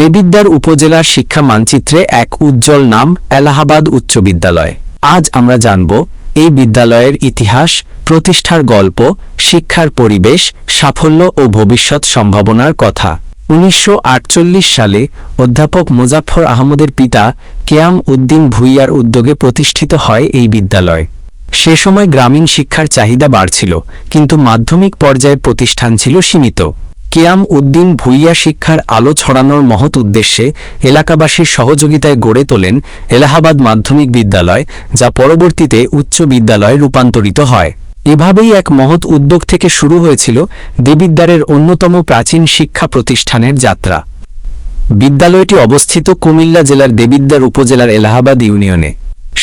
দেবিদ্বার উপজেলার শিক্ষা মানচিত্রে এক উজ্জ্বল নাম, এলাহাবাদ উচ্চ বিদ্যালয়। আজ আমরা জানব, এই বিদ্যালয়ের ইতিহাস, প্রতিষ্ঠার গল্প, শিক্ষার পরিবেশ, সাফল্য ও ভবিষ্যৎ সম্ভাবনার কথা। উনিশশো আটচল্লিশ সালে অধ্যাপক মুজাফফর আহমদের পিতা কেয়াম উদ্দিন ভুইয়ার উদ্যোগে প্রতিষ্ঠিত হয় এই বিদ্যালয়। সে সময় গ্রামীণ শিক্ষার চাহিদা বাড়ছিল, কিন্তু মাধ্যমিক পর্যায়ের প্রতিষ্ঠান ছিল সীমিত। কেয়াম উদ্দিন ভুইয়া শিক্ষার আলো ছড়ানোর মহৎ উদ্দেশ্যে এলাকাবাসীর সহযোগিতায় গড়ে তোলেন এলাহাবাদ মাধ্যমিক বিদ্যালয়, যা পরবর্তীতে উচ্চ বিদ্যালয়ে রূপান্তরিত হয়। এভাবেই এক মহৎ উদ্যোগ থেকে শুরু হয়েছিল দেবিদ্বারের অন্যতম প্রাচীন শিক্ষা প্রতিষ্ঠানের যাত্রা। বিদ্যালয়টি অবস্থিত কুমিল্লা জেলার দেবিদ্বার উপজেলার এলাহাবাদ ইউনিয়নে।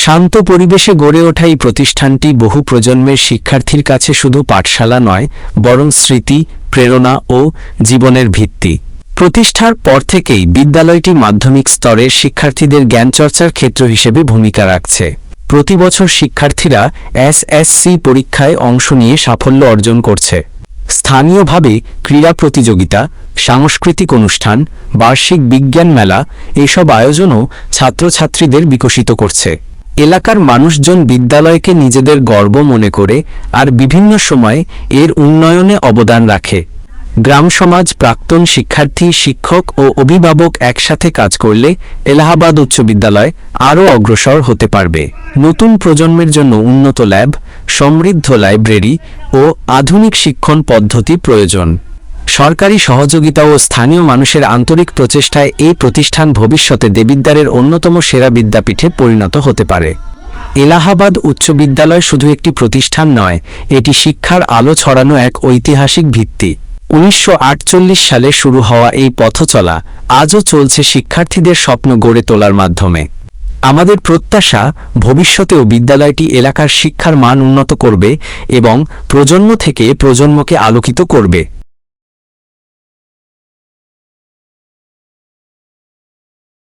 শান্ত পরিবেশে গড়ে ওঠা এই প্রতিষ্ঠানটি বহু প্রজন্মের শিক্ষার্থীর কাছে শুধু পাঠশালা নয়, বরং স্মৃতি, প্রেরণা ও জীবনের ভিত্তি। প্রতিষ্ঠার পর থেকেই বিদ্যালয়টি মাধ্যমিক স্তরে শিক্ষার্থীদের জ্ঞানচর্চার ক্ষেত্র হিসেবে ভূমিকা রাখছে। প্রতি বছর শিক্ষার্থীরা এসএসসি পরীক্ষায় অংশ নিয়ে সাফল্য অর্জন করছে। স্থানীয়ভাবে ক্রীড়া প্রতিযোগিতা, সাংস্কৃতিক অনুষ্ঠান, বার্ষিক বিজ্ঞান মেলা, এসব আয়োজনও ছাত্রছাত্রীদের বিকশিত করছে। এলাকার মানুষজন বিদ্যালয়কে নিজেদের গর্ব মনে করে আর বিভিন্ন সময় এর উন্নয়নে অবদান রাখে। গ্রাম সমাজ প্রাক্তন শিক্ষার্থী, শিক্ষক ও অভিভাবক একসাথে কাজ করলে এলাহাবাদ উচ্চ বিদ্যালয় আরও অগ্রসর হতে পারবে। নতুন প্রজন্মের জন্য উন্নত ল্যাব, সমৃদ্ধ লাইব্রেরি ও আধুনিক শিক্ষণ পদ্ধতি প্রয়োজন। সরকারি সহযোগিতা ও স্থানীয় মানুষের আন্তরিক প্রচেষ্টায় এই প্রতিষ্ঠান ভবিষ্যতে দেবিদ্বারের অন্যতম সেরা বিদ্যাপীঠে পরিণত হতে পারে। এলাহাবাদ উচ্চ বিদ্যালয় শুধু একটি প্রতিষ্ঠান নয়, এটি শিক্ষার আলো ছড়ানো এক ঐতিহাসিক ভিত্তি। উনিশশো আটচল্লিশ সালে শুরু হওয়া এই পথচলা আজও চলছে শিক্ষার্থীদের স্বপ্ন গড়ে তোলার মাধ্যমে। আমাদের প্রত্যাশা, ভবিষ্যতেও বিদ্যালয়টি এলাকার শিক্ষার মান উন্নত করবে এবং প্রজন্ম থেকে প্রজন্মকে আলোকিত করবে।